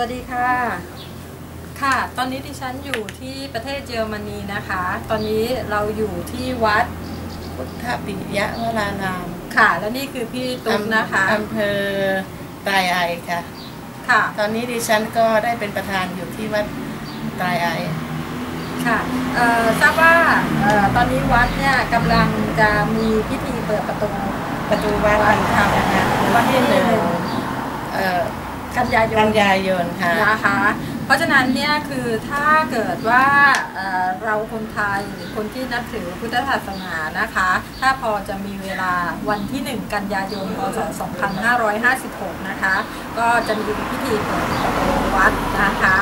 วัสดีค่ะ ค่ะ ตอนนี้ดิฉันอยู่ที่ประเทศเยอรมนีนะคะ ตอนนี้เราอยู่ที่วัดพุทธปิยะวรารามค่ะ และนี่คือพี่ตุ๊กนะคะอำเภอตายไอค่ะ ค่ะ ตอนนี้ดิฉันก็ได้เป็นประธานอยู่ที่วัดตายไอค่ะเอ่อทราบว่าเอ่อตอนนี้วัดเนี่ยกำลังจะมีพิธีเปิดประตูประตูวัดวันธรรมนะคะวันที่หนึ่งเอ่อ กันยายกันนยายนค่ะนะคะ เพราะฉะนั้นเนี่ยคือถ้าเกิดว่าเอ่อเราคนไทยหรือคนที่นับถือพุทธศาสนานะคะ ถ้าพอจะมีเวลาวันที่ 1 กันยายนพศ 2556 นะคะ ก็จะมีพิธีเปิดประตูวัดนะคะ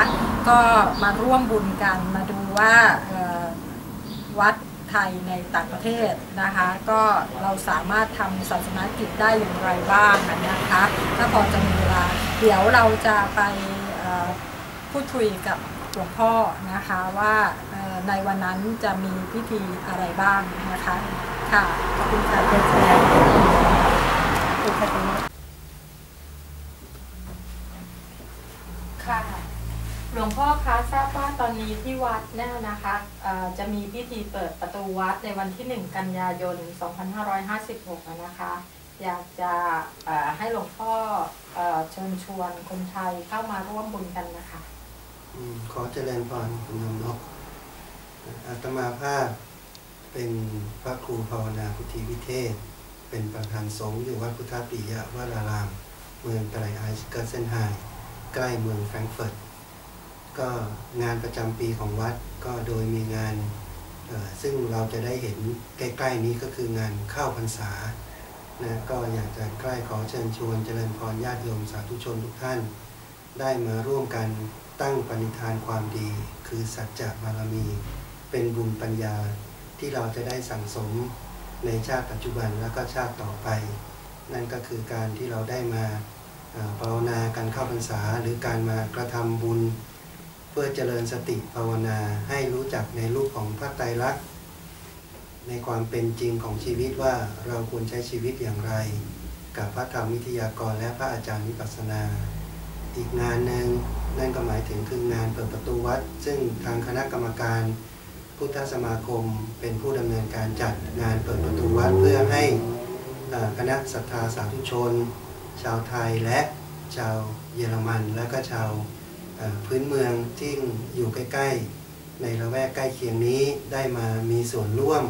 ก็มาร่วมบุญกันมาดูว่าเอ่อวัดไทยในต่างประเทศนะคะ ก็เราสามารถทำศาสนกิจได้อย่างไรบ้างนะคะ ถ้าพอจะมีเวลา เดี๋ยวเราจะไปพูดคุยกับหลวงพ่อนะคะว่าในวันนั้นจะมีพิธีอะไรบ้างนะคะ ค่ะ ขอบคุณค่ะเป็นแสดงพุทธปิยะค่ะ หลวงพ่อคะทราบว่าตอนนี้ที่วัดเนี่ยนะคะจะมีพิธีเปิดประตูวัดในวันที่ 1 กันยายน 2556อะนะคะ อยากจะให้หลวงพ่อเอเชิญชวนคนไทยเข้ามาร่วมบุญกันนะคะขอเจริญพรคุณนกอาตมาภาพเป็นพระครูภาวนาพุทธิวิเทศ เป็นประธานสงฆ์อยู่วัดพุทธปิยะวราราม เมืองไตรไอซ์เกิร์เซนไฮใกล้เมืองแฟรงเฟิร์ตก็งานประจำปีของวัดก็โดยมีงานซึ่งเราจะได้เห็นใกล้ ๆ นี้ก็คืองานเข้าพรรษา นะก็อยากจะใกล้ขอเชิญชวนเจริญพรญาติโยมสาธุชนทุกท่าน ได้มาร่วมกันตั้งปณิธานความดี คือสัจจะบารมี เป็นบุญปัญญาที่เราจะได้สั่งสมในชาติปัจจุบันแล้วก็ชาติต่อไป นั่นก็คือการที่เราได้มาภาวนาการเข้าพรรษาหรือการมากระทำบุญ เพื่อเจริญสติภาวนาให้รู้จักในรูปของพระไตรลักษณ์ ในความเป็นจริงของชีวิตว่าเราควรใช้ชีวิตอย่างไร กับพระธรรมวิทยากรและพระอาจารย์วิปัสสนา อีกงานหนึ่งนั่นก็หมายถึงคืองานเปิดประตูวัด ซึ่งทางคณะกรรมการพุทธสมาคมเป็นผู้ดำเนินการจัดงานเปิดประตูวัดเพื่อให้คณะศรัทธาสาธุชน ชาวไทยและชาวเยอรมัน และก็ชาวพื้นเมืองที่อยู่ใกล้ๆ ในละแวกใกล้เคียงนี้ได้มามีส่วนร่วม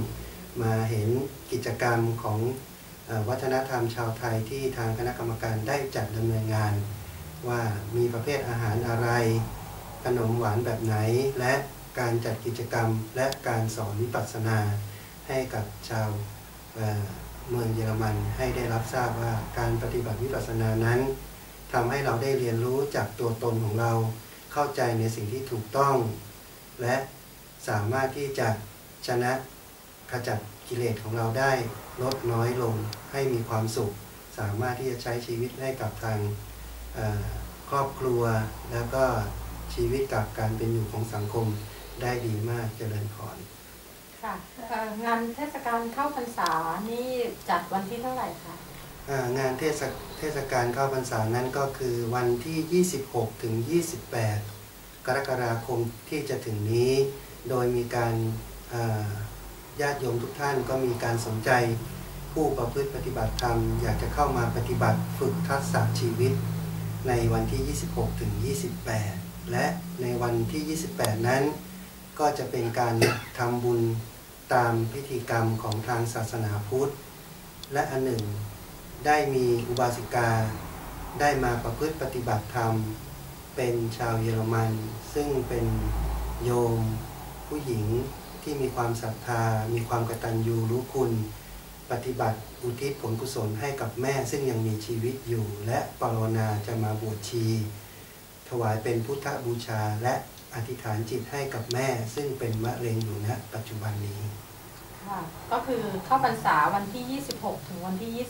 มาเห็นกิจกรรมของวัฒนธรรมชาวไทยที่ทางคณะกรรมการได้จัดดำเนินงาน ว่ามีประเภทอาหารอะไร ขนมหวานแบบไหน และการจัดกิจกรรมและการสอนวิปัสสนา ให้กับชาวเมืองเยอรมันให้ได้รับทราบว่าการปฏิบัติวิปัสสนานั้นทำให้เราได้เรียนรู้จากตัวตนของเราเข้าใจในสิ่งที่ถูกต้อง และสามารถที่จะชนะ ขจัดกิเลสของเราได้ลดน้อยลงให้มีความสุข สามารถที่จะใช้ชีวิตให้กับทางเอ่อครอบครัว แล้วก็ชีวิตกับการเป็นอยู่ของสังคมได้ดีมากเจริญพรค่ะเอ่องานเทศกาลเข้าพรรษานี่จัดวันที่เท่าไหร่คะอ่างานเทศเทศกาลเข้าพรรษานั้นก็คือวันที่ 26 ถึง 28 กรกฎาคมที่จะถึงนี้ โดยมีการอ่า ญาติโยมทุกท่านก็มีการสนใจ ผู้ประพฤติปฏิบัติธรรม อยากจะเข้ามาปฏิบัติฝึกทักษะชีวิต ในวันที่ 26 ถึง 28 และในวันที่ 28 นั้น ก็จะเป็นการทำบุญตามพิธีกรรมของทางศาสนาพุทธ และอันหนึ่ง ได้มีอุบาสิกา ได้มาประพฤติปฏิบัติธรรม เป็นชาวเยอรมัน ซึ่งเป็นโยมผู้หญิง ที่มีความศรัทธา มีความกตัญญูรู้คุณ ปฏิบัติอุทิศผลกุศลให้กับแม่ซึ่งยังมีชีวิตอยู่ และปรารถนาจะมาบวชชี ถวายเป็นพุทธบูชาและอธิษฐานจิตให้กับแม่ ซึ่งเป็นมะเร็งอยู่ณปัจจุบันนี้ค่ะก็คือเข้าพรรษาวันที่ 26 ถึงวันที่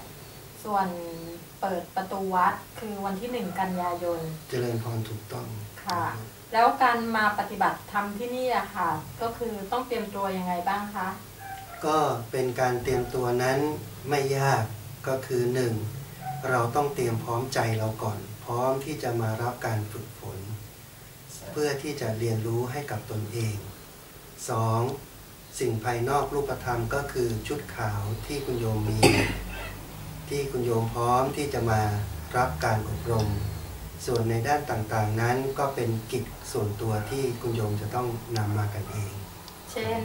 28 ส่วนเปิดประตูวัดคือวันที่ 1 กันยายน เจริญพรถูกต้องค่ะ แล้วการมาปฏิบัติธรรมที่นี่อะค่ะ ก็คือต้องเตรียมตัวยังไงบ้างคะ ก็เป็นการเตรียมตัวนั้นไม่ยากก็คือหนึ่งเราต้องเตรียมพร้อมใจเราก่อน พร้อมที่จะมารับการฝึกฝน เพื่อที่จะเรียนรู้ให้กับตนเอง 2. สิ่งภายนอกรูปธรรมก็คือชุดขาวที่คุณโยมมี ที่คุณโยมพร้อมที่จะมารับการอบรม ส่วนในด้านต่างๆนั้นก็เป็นกิจส่วนตัวที่คุณโยมจะต้องนำมากันเอง เช่น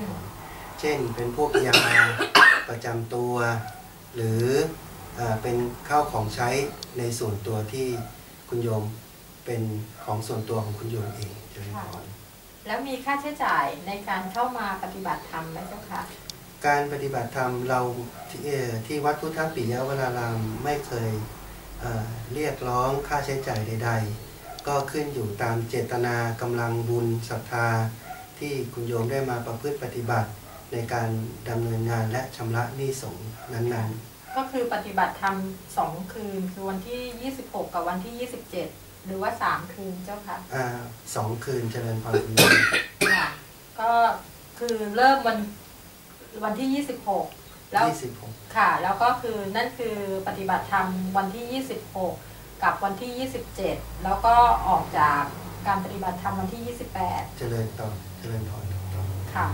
เช่นเป็นพวกยาประจำตัว หรือเออเป็นข้าวของใช้ในส่วนตัวที่คุณโยมเป็นของส่วนตัวของคุณโยมเองเจริญพรแล้วมีค่าใช้จ่ายในการเข้ามาปฏิบัติธรรมไหมเจ้าคะการปฏิบัติธรรมเราที่เอ่อที่วัดพุทธปิยวรารามไม่เคย เอ่อเรียกร้องค่าใช้จ่ายใด ๆ ก็ขึ้นอยู่ตามเจตนากำลังบุญศรัทธา ที่คุณโยมได้มาประพฤติปฏิบัติในการดำเนินงานและชำระหนี้สงฆ์นั้นๆ ก็คือปฏิบัติธรรมสองคืน คือวันที่ 26 กับวันที่ 27 หรือว่า 3 คืนเจ้าค่ะอ่าสองคืนเจริญพรคุณโยมค่ะก็คือเริ่มวันวันที่ 26 แล้วยี่สิบหกค่ะ แล้วก็คือนั่นคือปฏิบัติธรรมวันที่ 26 กับวันที่ 27 แล้วก็ออกจากการปฏิบัติธรรมวันที่ 28 เจริญต่อเจริญพรต่อค่ะ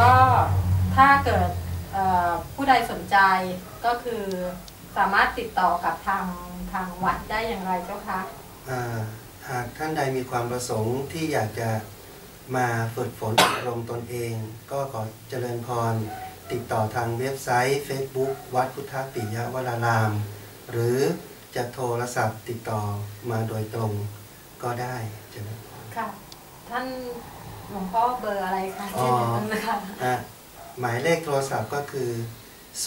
ก็ถ้าเกิดเอ่อผู้ใดสนใจก็คือสามารถติดต่อกับทางทางวัดได้อย่างไรเจ้าคะอ่าหากท่านใดมีความประสงค์ที่อยากจะมาฝึกฝนอบรมตนเอง ก็ขอเจริญพร ติดต่อทางเว็บไซต์ Facebook วัดพุทธปิยวราราม หรือจะโทรศัพท์ติดต่อมาโดยตรงก็ได้เจริญพรค่ะ ท่านหลวงพ่อเบอร์อะไรคะอ๋อเช่นนั้นนะคะอะหมายเลขโทรศัพท์ก็คือ 06103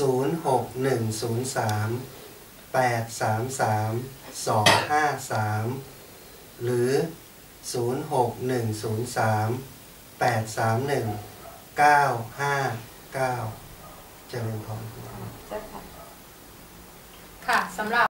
833 253 หรือ 06103 831 959เจริญพรเจ้าค่ะ ค่ะสำหรับ